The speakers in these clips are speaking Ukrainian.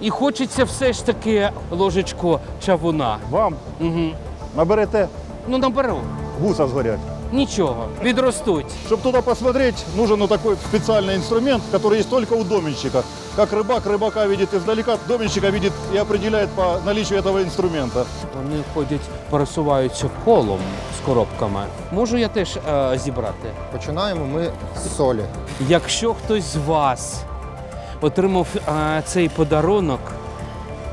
І хочеться все ж таки ложечку чавуна. Вам Угу. наберете, Ну наберу. гуса сгорять. Нічого, відростуть. Чтобы туда посмотреть, нужен вот такой специальный инструмент, который есть только у доменщика. Как рыбак рыбака видит издалека, доменщика видит и определяет по наличию этого инструмента. Вони ходять, пересуваються колом з коробками. Можу я теж е, зібрати. Починаємо ми з солі. Якщо хтось з вас отримав е, цей подарунок,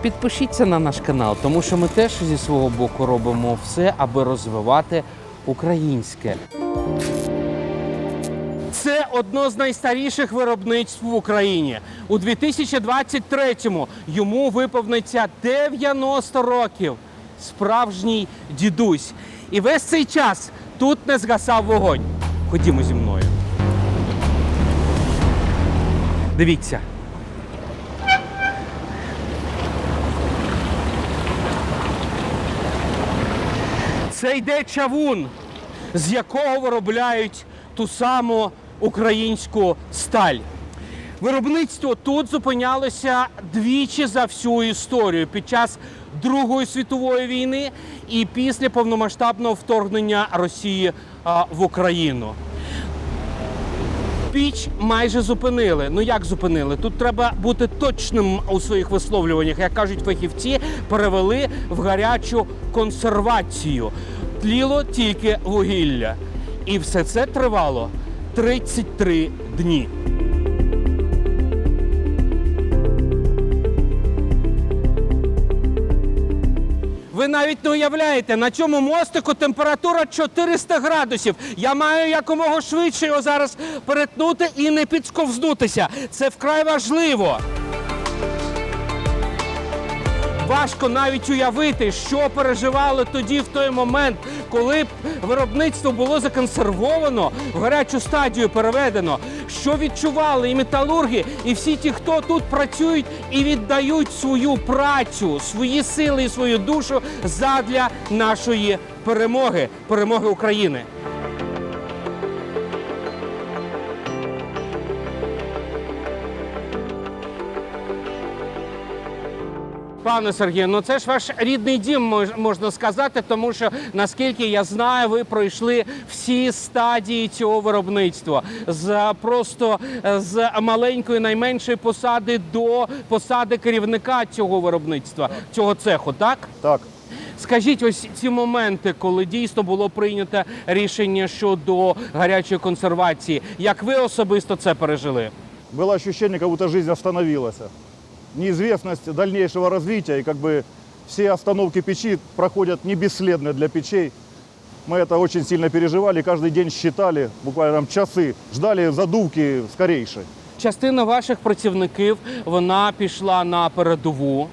підпишіться на наш канал, тому що ми теж зі свого боку робимо все, аби розвивати українське. Це одно з найстаріших виробництв в Україні. У 2023-му йому виповниться 90 років. Справжній дідусь. І весь цей час тут не згасав вогонь. Ходімо зі мною. Дивіться. Це йде чавун, з якого виробляють ту саму українську сталь. Виробництво тут зупинялося двічі за всю історію під час Другої світової війни і після повномасштабного вторгнення Росії в Україну. Піч майже зупинили. Ну як зупинили? Тут треба бути точним у своїх висловлюваннях. Як кажуть фахівці, перевели в гарячу консервацію. Тліло тільки вугілля. І все це тривало 33 дні. Ви навіть не уявляєте, на цьому мостику температура 400 градусів. Я маю якомога швидше його зараз перетнути і не підсковзнутися. Це вкрай важливо. Важко навіть уявити, що переживали тоді в той момент, коли б виробництво було законсервовано, в гарячу стадію переведено. Що відчували і металурги, і всі ті, хто тут працюють і віддають свою працю, свої сили і свою душу задля нашої перемоги, перемоги України. Пане Сергію, ну це ж ваш рідний дім, мож- можна сказати, тому що наскільки я знаю, ви пройшли всі стадії цього виробництва з просто е, з маленької найменшої посади до посади керівника цього виробництва, цього цеху, так? Так, Скажіть, ось ці моменти, коли дійсно було прийнято рішення щодо гарячої консервації, як ви особисто це пережили? было ощущение, как будто жизнь остановилась Неизвестность дальнейшего развития и как бы все остановки печи проходят не бесследно для печей. Мы это очень сильно переживали, каждый день считали, буквально там часы, ждали задувки скорейшей. Частина ваших працівників вона пішла на передову.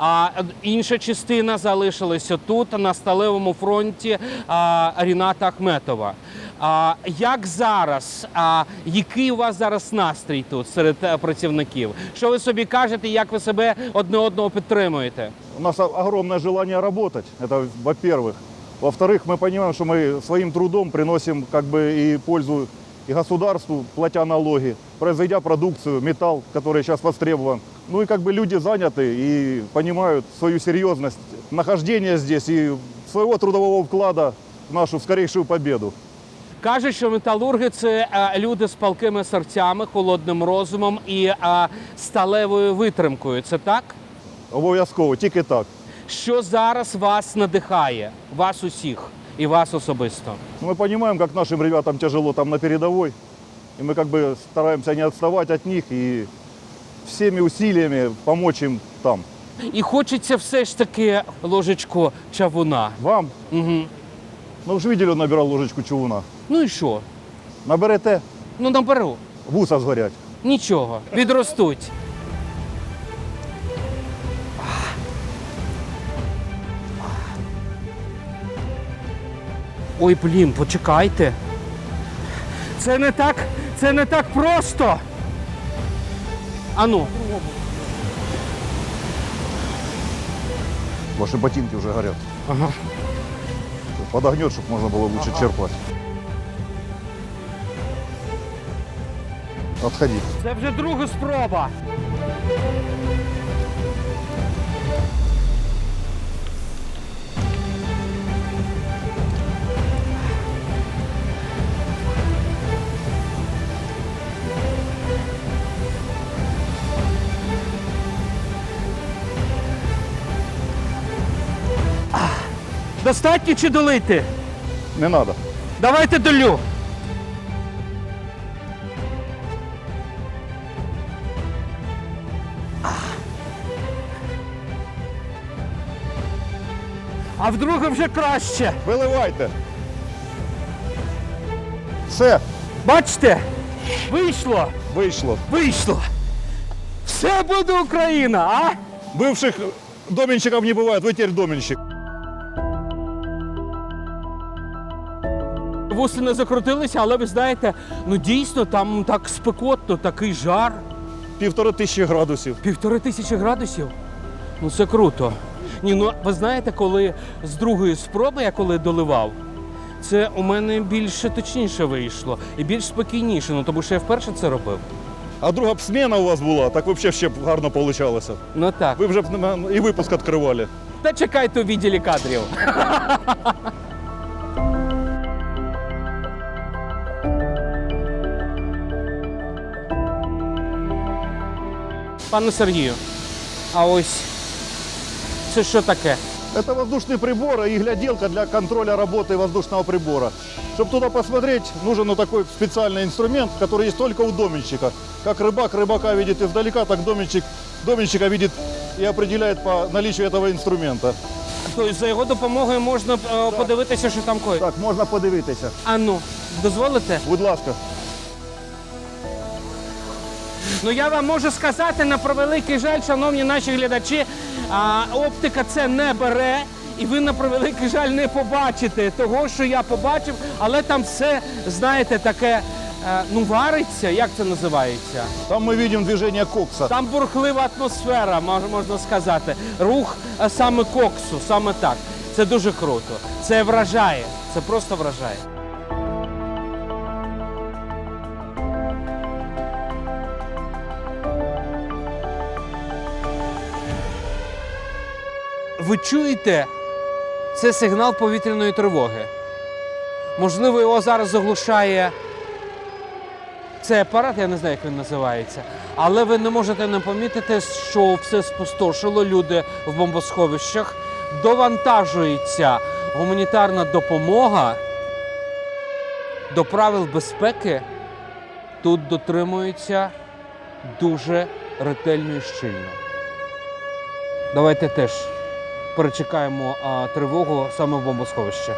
А інша частина залишилася тут, на сталевому фронті а, Ріната Ахметова. А, як зараз? А, який у вас зараз настрій тут серед е, працівників? Що ви собі кажете, як ви себе одне одного підтримуєте? У нас о- огромное желание работать, это во-первых. Во-вторых, мы понимаем, что мы своим трудом приносим как бы и пользу и государству, платя налоги, произведя продукцию, металл, который сейчас востребован. Ну и как бы люди заняты и понимают свою серьезность нахождения здесь и своего трудового вклада в нашу скорейшую победу. Кажуть, що металурги це е, люди з палкими серцями, холодним розумом і е, сталевою витримкою. Це так? Обов'язково, тільки так. Що зараз вас надихає, вас усіх і вас особисто? Мы понимаем, как нашим ребятам тяжело там на передовой. И мы как бы стараемся не отставать от них и всеми усилиями помочь им там. І хочеться все ж таки ложечку чавуна. Вам, Угу. ну ж видели, он набирал ложечку чугуна. Ну і що? Наберете, Ну наберу. гуса згорять. Нічого, відростуть. Ой, блін, почекайте. Це не так, це не так просто. Ану, Ваши ботинки уже горят. ага. Подогнет, чтобы можно было лучше черпать. Отходи. Це вже друга спроба. Достатньо чи долити? Не надо. Давайте долю. А вдруге вже краще. Виливайте. Все, Бачите? Вийшло! вийшло. Вийшло! Все буде Україна, а? Бывших доменщиков не бывает, вы теперь доменщик. Вуси не закрутилися, але ви знаєте, ну дійсно там так спекотно, такий жар. Півтори тисячі градусів. Півтори тисячі градусів. Ну це круто. Ні, ну ви знаєте, коли з другої спроби я коли доливав, це у мене більше точніше вийшло і більш спокійніше, ну тому що я вперше це робив. А друга б смена у вас була, так взагалі ще б гарно получалося. Ну так. Ви вже б і випуск відкривали. Та чекайте у відділі кадрів. Пане Сергію, а ось це що таке? Это воздушный прибор и гляделка для контроля работы воздушного прибора. Чтобы туда посмотреть, нужен вот такой специальный инструмент, который есть только у доменщика. Как рыбак рыбака видит издалека, так доменщик доменщика видит и определяет по наличию этого инструмента. Тобто за його допомогою можна е, подивитися, що там коїть. Так, можна подивитися. А ну, дозволите? Будь ласка. Ну я вам можу сказати на превеликий жаль, шановні наші глядачі, а, оптика це не бере. І ви на превеликий жаль не побачите того, що я побачив, але там все, знаєте, таке е, ну вариться, як це називається? Там мы видим движение кокса. Там бурхлива атмосфера, можна сказати. Рух е, саме коксу, саме так. Це дуже круто. Це вражає. Це просто вражає. Ви чуєте? Це сигнал повітряної тривоги. Можливо, його зараз заглушає цей апарат, я не знаю, як він називається. Але ви не можете не помітити, що все спустошило люди в бомбосховищах. Довантажується гуманітарна допомога. До правил безпеки тут дотримуються дуже ретельно і щільно. Давайте теж перечекаємо тривогу саме в бомбосховище.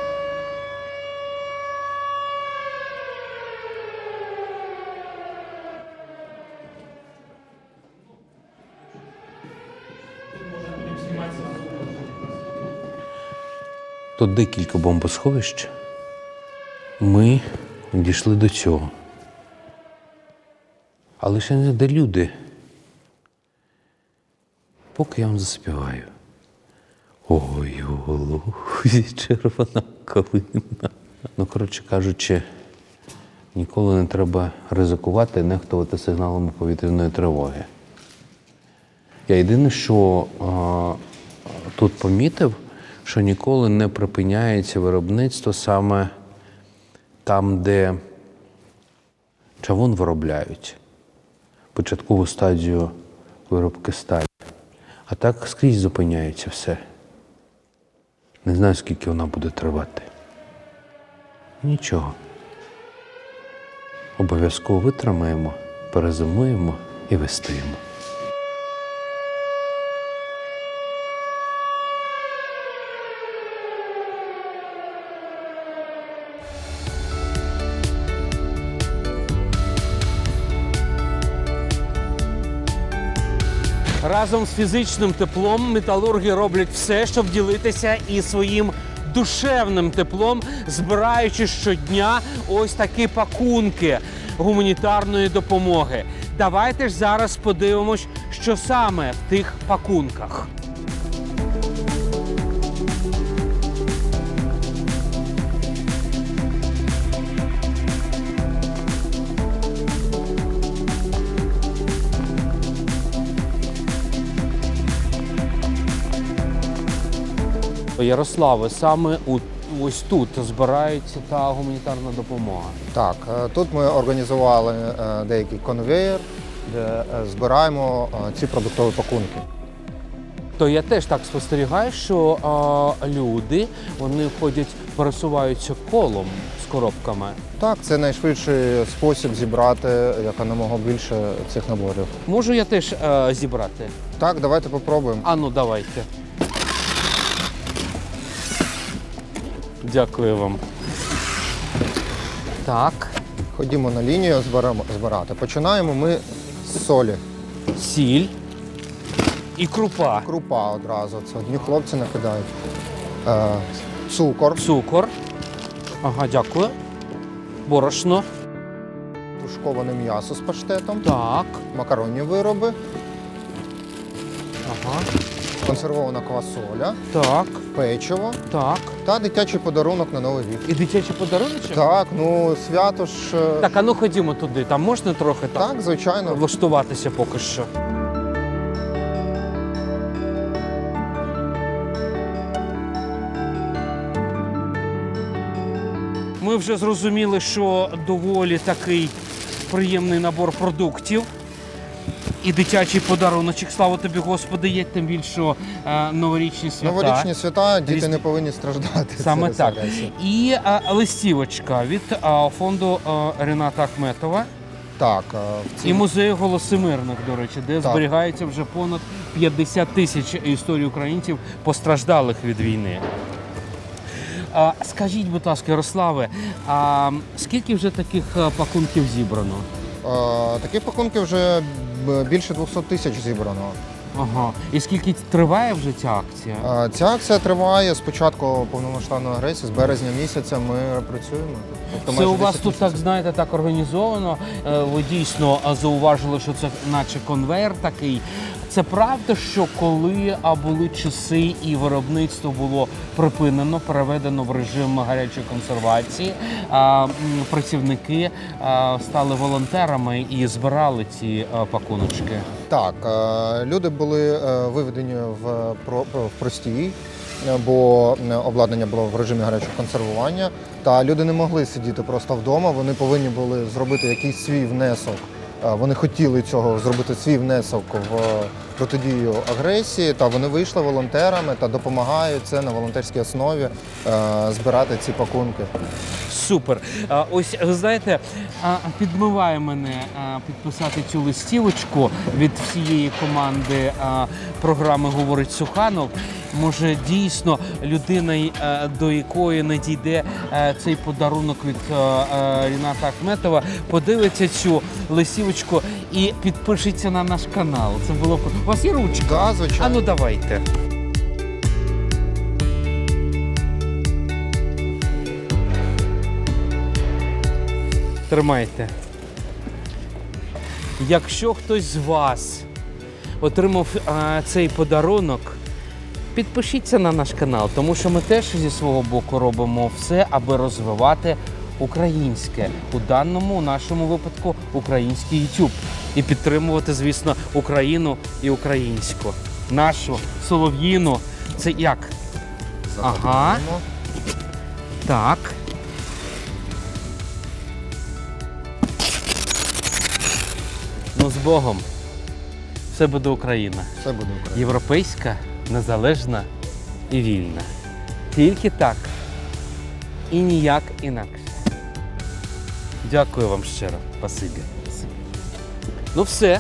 Тут декілька бомбосховищ. Ми дійшли до цього. Але ще не де люди. Поки я вам заспіваю. Ой, у червона калина. Ну, коротше кажучи, ніколи не треба ризикувати і нехтувати сигналами повітряної тривоги. Я єдине, що а, тут помітив, що ніколи не припиняється виробництво саме там, де чавун виробляють, початкову стадію виробки сталі. А так скрізь зупиняється все. Не знаю, скільки вона буде тривати. Нічого. Обов'язково витримаємо, перезимуємо і вистоїмо. Разом з фізичним теплом металурги роблять все, щоб ділитися і своїм душевним теплом, збираючи щодня ось такі пакунки гуманітарної допомоги. Давайте ж зараз подивимось, що саме в тих пакунках. Ярославе, саме у ось тут збирається та гуманітарна допомога. Так, е, тут ми організували е, деякий конвеєр, де е, збираємо ці продуктові пакунки. То я теж так спостерігаю, що а, люди вони ходять, пересуваються колом з коробками. Так, це найшвидший спосіб зібрати якомога більше цих наборів. Можу я теж е, зібрати? Так, давайте попробуємо. А ну давайте. Дякую вам. Так, Ходімо на лінію зберемо- збирати. Починаємо ми з солі. сіль і крупа. Крупа одразу. Це одні хлопці накидають. Е, цукор, Цукор. Ага, дякую. Борошно. тушковане м'ясо з паштетом, Так. макаронні вироби, Ага. Консервована квасоля, Так. печиво Так. та дитячий подарунок на Новий рік. І дитячий подарунок? Так, ну свято ж. е, Так, а ну ходімо туди. Там можна трохи так, Так, звичайно. влаштуватися поки що. Ми вже зрозуміли, що доволі такий приємний набор продуктів. І дитячий подаруночок, слава тобі, Господи, є тим більше е, новорічні свята. Новорічні свята діти Різні- не повинні страждати. Саме через так. агресію. І е, листівочка від е, фонду е, Рената Ахметова Так, е, в цій і музею голосимирних, до речі, де Так. зберігається вже понад 50 тисяч історій українців, постраждалих від війни. А, скажіть, будь ласка, Ярославе, а скільки вже таких е, пакунків зібрано? Е, Таких пакунків вже більше 200 тисяч зібрано. Ага. І скільки триває вже ця акція? Ця акція триває з початку повномасштабної агресії, з березня місяця ми працюємо. Тобто Це у вас 10 тут так знаєте так організовано. Е, Ви дійсно зауважили, що це наче конвейер такий. Це правда, що коли були часи і виробництво було припинено, переведено в режим гарячої консервації, працівники стали волонтерами і збирали ці а, пакуночки. Так, е, люди були е, виведені в, про- в простій, е, бо е, обладнання було в режимі гарячого консервування. Та люди не могли сидіти просто вдома. Вони повинні були зробити якийсь свій внесок. Е, Вони хотіли цього зробити свій внесок в протидію агресії. Та вони вийшли волонтерами та допомагають це на волонтерській основі е, збирати ці пакунки. Супер. Ось ви знаєте, підмиває мене підписати цю листівочку від всієї команди програми Говорить Суханов. Може, дійсно людина, е, до якої надійде е, цей подарунок від е, Ріната Ахметова, подивиться цю листівочку і підпишеться на наш канал. Це було у вас є ручка? Да, звичайно. А ну давайте. Тримайте. Якщо хтось з вас отримав а, цей подарунок, підпишіться на наш канал, тому що ми теж зі свого боку робимо все, аби розвивати українське, у даному нашому випадку український YouTube. І підтримувати, звісно, Україну і українську. Нашу солов'їну. Це як? Ага. Так. Ну, з Богом. Все буде Україна. Це буде Україна. Європейська, незалежна і вільна. Тільки так. І ніяк інакше. Дякую вам щиро. Спасибі. Ну все,